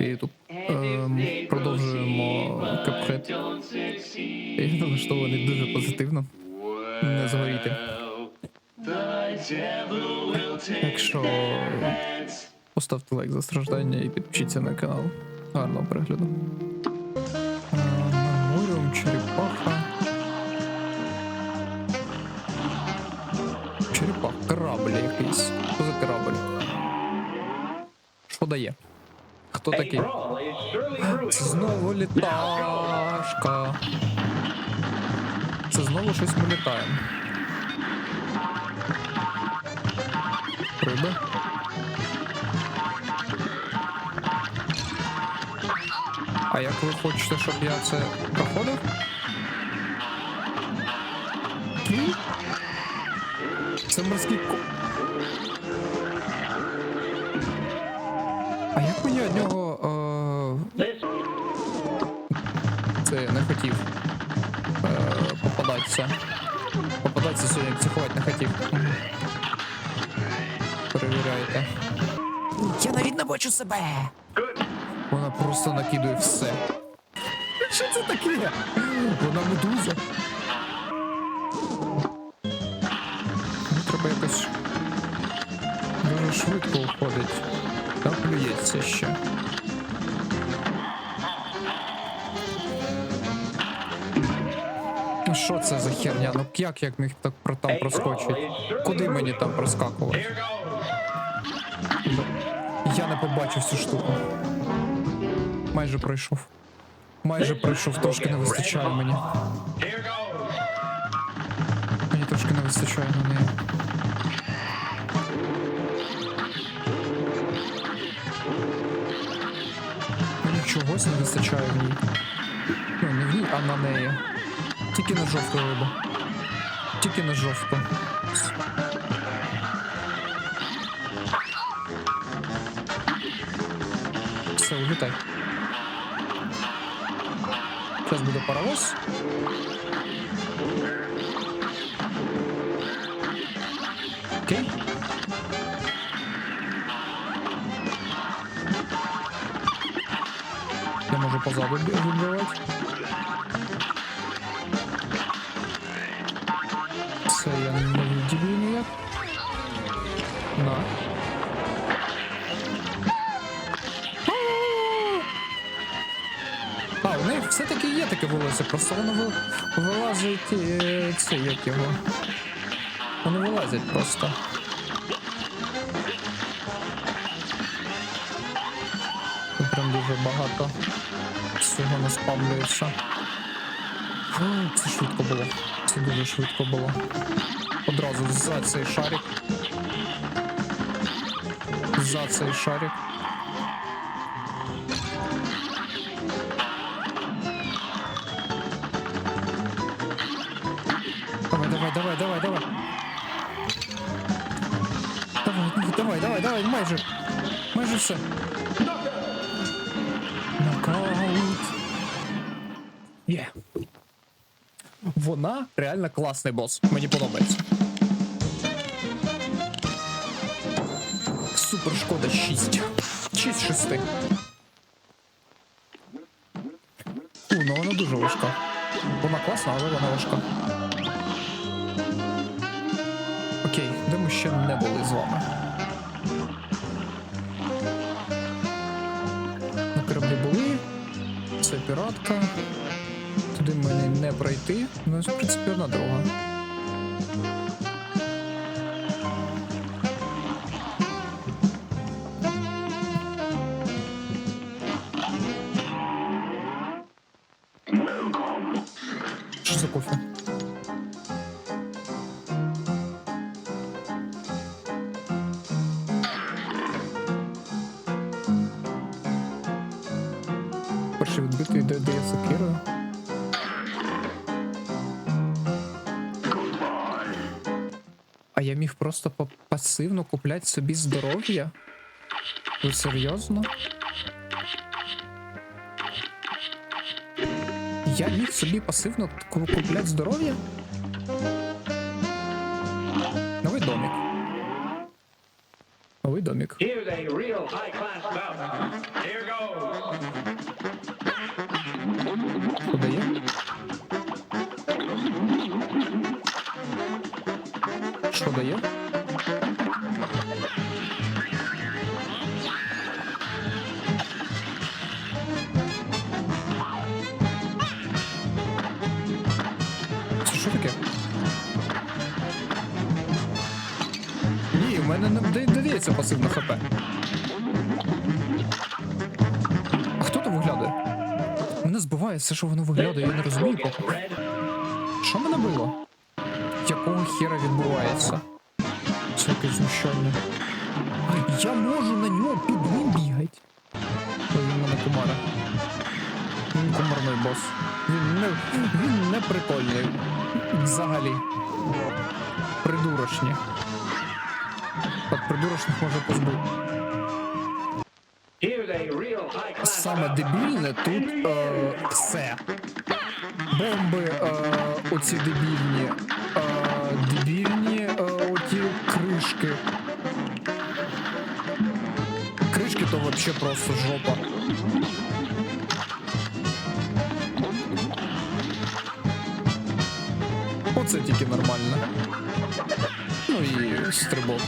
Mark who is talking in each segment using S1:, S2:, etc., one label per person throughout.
S1: І тут ем, продовжуємо капхет. Я налаштований дуже позитивно. Не згоріти. Так що поставте лайк за страждання і підпишіться на канал. Гарного перегляду. Меморіум, черепаха. Черепах, корабль якийсь. Що за корабль? Що дає? Хто такий? Це знову літашка. Це знову щось ми літаємо. Риби. А як ви хочете, щоб я це проходив? Це морський ко. Е... Це я не хотів. Е... Попадатися. Попадатися сьогодні, психувати не хотів. Перевіряйте. Я навіть не бачу себе. Вона просто накидує все. Що це таке? Вона медуза. Мені треба якось дуже швидко уходить. Там плюється ще. Ну що це за херня? Ну як як міг так про там проскочить? Куди мені там проскакувати? Я не побачив цю штуку. Майже пройшов. Майже пройшов, трошки не вистачає мені. Мені трошки не вистачає на неї. Мені чогось не вистачає в ній. Ну, не в ній, а на неї. Тільки на жовту рибу. Тільки на жовту. Все, улітай. Зараз буде паровоз. Окей. Я можу позаду відбивати. Таке волосся, просто воно вилазить е, це як його. Вони вилазять просто. Тут прям дуже багато всього наспавлюється. Це швидко було. Це дуже швидко було. Одразу за цей шарик. За цей шарик. Давай, давай, давай, давай, давай. Давай, давай, майже. Майже все. Нокаут. Є. Вона реально класний бос. Мені подобається. Супер шкода 6. 6 з 6. У, ну вона дуже важка. Вона класна, але вона важка. Ще не були з вами? На кораблі були. Це піратка. Туди мені не пройти. Ну, в принципі, одна дорога. А я міг просто пасивно купляти собі здоров'я? Ви серйозно? Я міг собі пасивно купляти здоров'я? Новий домик. Новий домик. Що дає? Це що таке? Ні, у мене не да- дається пасивна хп. Хто там виглядає? Мене збиває все, що воно виглядає, я не розумію Що мене було? Хера відбувається? Це якесь знущання. Я можу на нього під ним бігати. Ой, він мене кумара. Він кумарний бос. Він не, він не прикольний. Взагалі. Придурочні. От придурочних може позбути. Саме дебільне тут е, все. Бомби е, оці дебільні. Е, дебільні е, оті кришки. Кришки то вообще просто жопа. Оце тільки нормально. Ну і стрибок.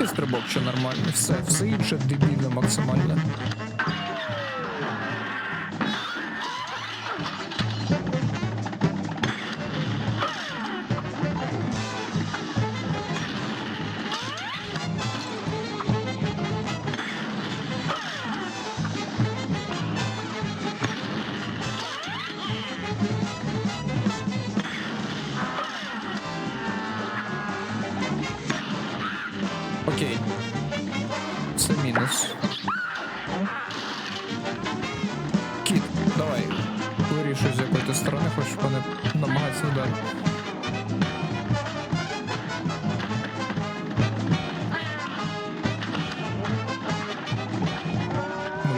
S1: І стрибок ще нормальний. Все, все інше дебільне максимально.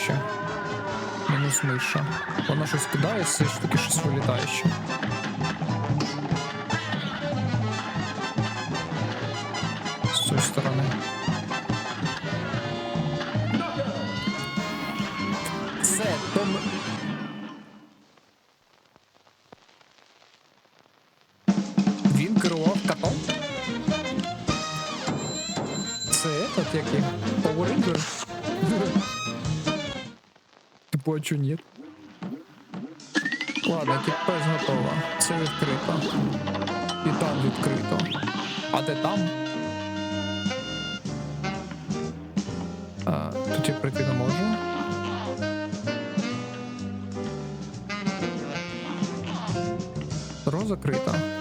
S1: Миша. Мінус миша. Вона щось кидає, все ж таки щось вилітає ще. З цієї сторони. Це Том. Він керував котом. Це этот який? Power Ranger? Чо ні? Ладно, екіпаж готова. Це відкрито. І там відкрито. А де там? А, тут я прийти не можу. Дорога закрита.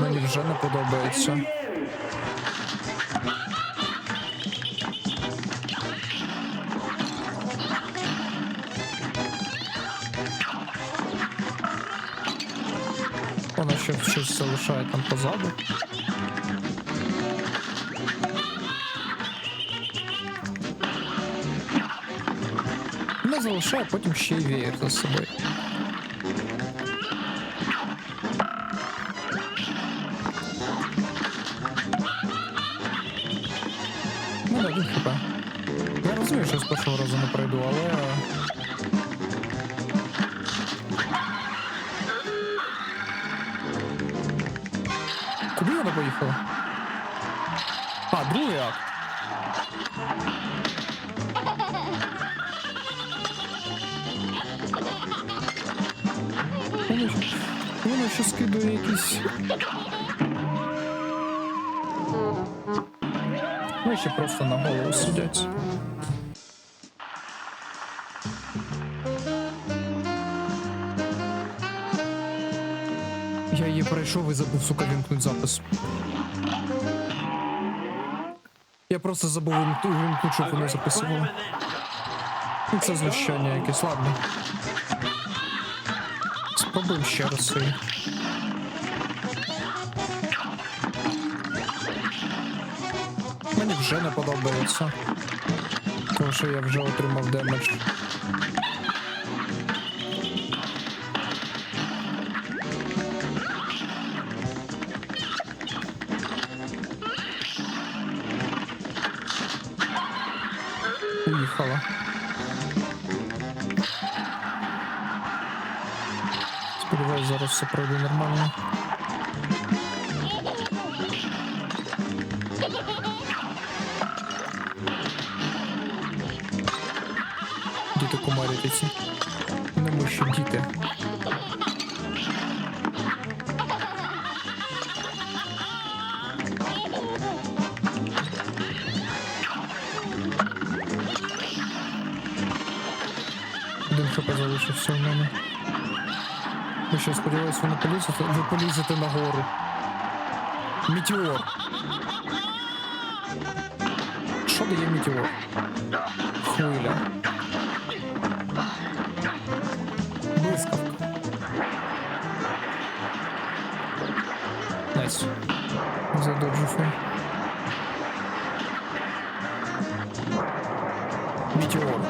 S1: Мені вже не подобається. Вона ще щось залишає там позаду. Не залишає, потім ще й веєр за собою. Ну, один хп. Я розумію, що з першого разу не пройду, але. Куди вона поїхала? А, другий акт. Воно ще скидує якісь. Ну, просто на голову сидять. Я її пройшов і забув, сука, вімкнути запис. Я просто забув вімкнути, щоб воно записувало. Ну, Це знущання якесь, ладно. Спробуємо ще раз свої. мені вже не подобається. Тому що я вже отримав демедж. Уїхала. Сподіваюсь, зараз все пройде нормально. Діти кумарити ці. Не ми що діти. Один хп залишився в мене. Ви що, сподіваюсь, ви не полізете? Ви полізете на гору. Метеор. Що дає метеор? Хвиля. Я. Метеор.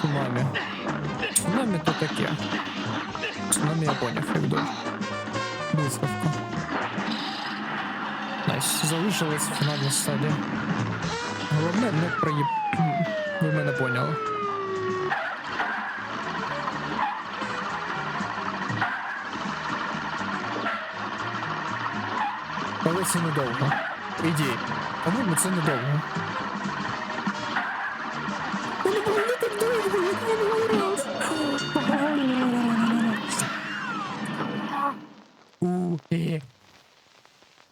S1: Цунамі. Цунамі то таке. Цунамі я поняв, як добре. Найс. Залишилась фінальна стадія. Головне не проїб... Ви мене поняли. Але це недовго. Ідіть. По-моєму, це недовго. Воно було не так довго, як минулий раз. У, е.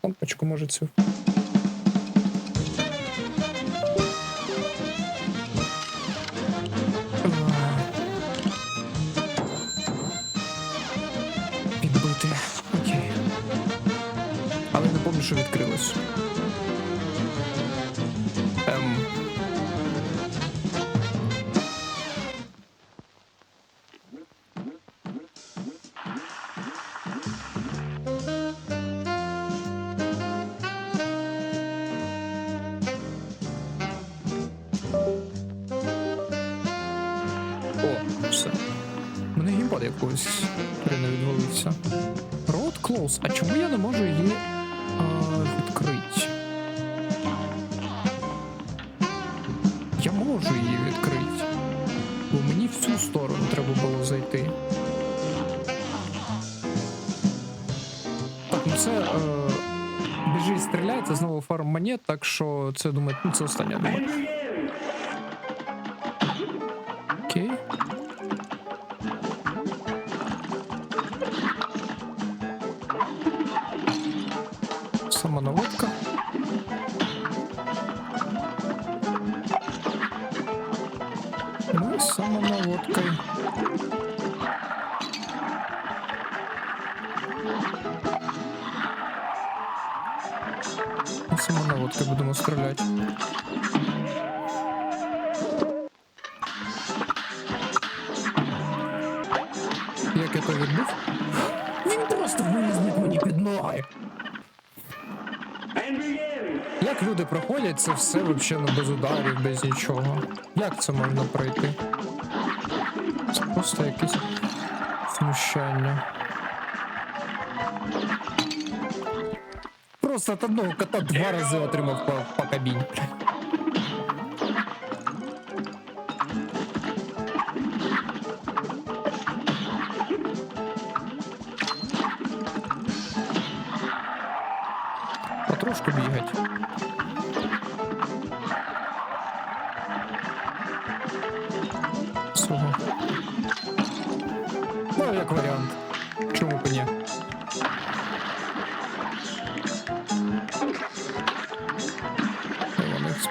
S1: Лампочку може цю. що відкрилось. Ем. О, все. Мене геймпад якось не відвалився. Road close. А чому я не можу її відкрити? Я можу її відкрити. Бо мені в цю сторону треба було зайти. Так, ну це е, біжить, це знову фарм монет, так що це думаю, ну це остання думаю. Самонаводкой будемо стріляти. Як я то відбув? Він просто виліз мені під ноги. Як люди проходять це все взагалі без ударів, без нічого? Як це можна пройти? Це просто якесь знущання. Просто от одного кота два рази отримав по, по кабіні. З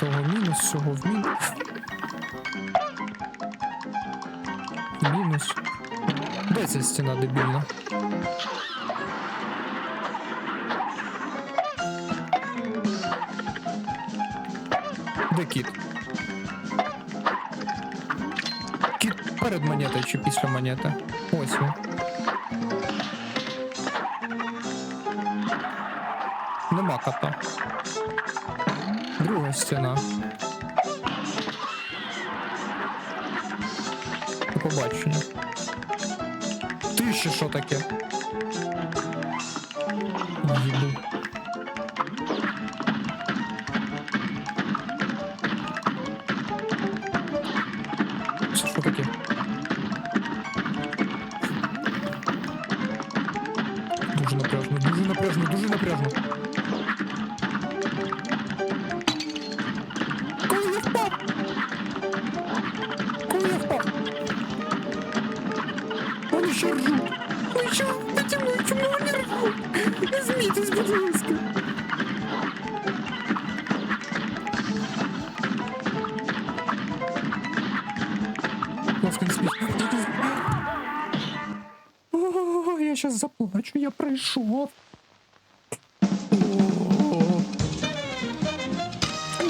S1: того мінус, цього в мінус. Мінус. Де ця стіна дебільна? Де? перед монетою чи після монети? Ось він. Нема кота. Друга стіна. Побачення. Ти ще що таке? Їду. Дуже напряжно, дуже напряжно, дуже напряжно. Коли я впав? Коли я впав? Вони ще ржуть. Ну що, почему, чому вони ржуть? Не змійтесь, будь ласка. Заплачу, я прийшов.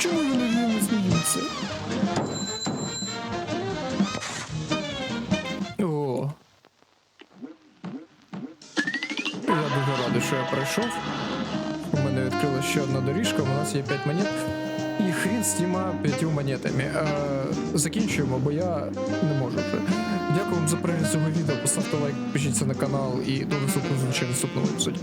S1: Чому вони не сміються? О. Я дуже радий, що я прийшов. У мене відкрилася ще одна доріжка, у нас є 5 монет. І хрін з тіма п'ятью монетами. Е, закінчуємо, бо я не можу вже. Дякую вам за перегляд цього відео. Поставте лайк, підпишіться на канал і до наступного зустрічі в наступному епізоді.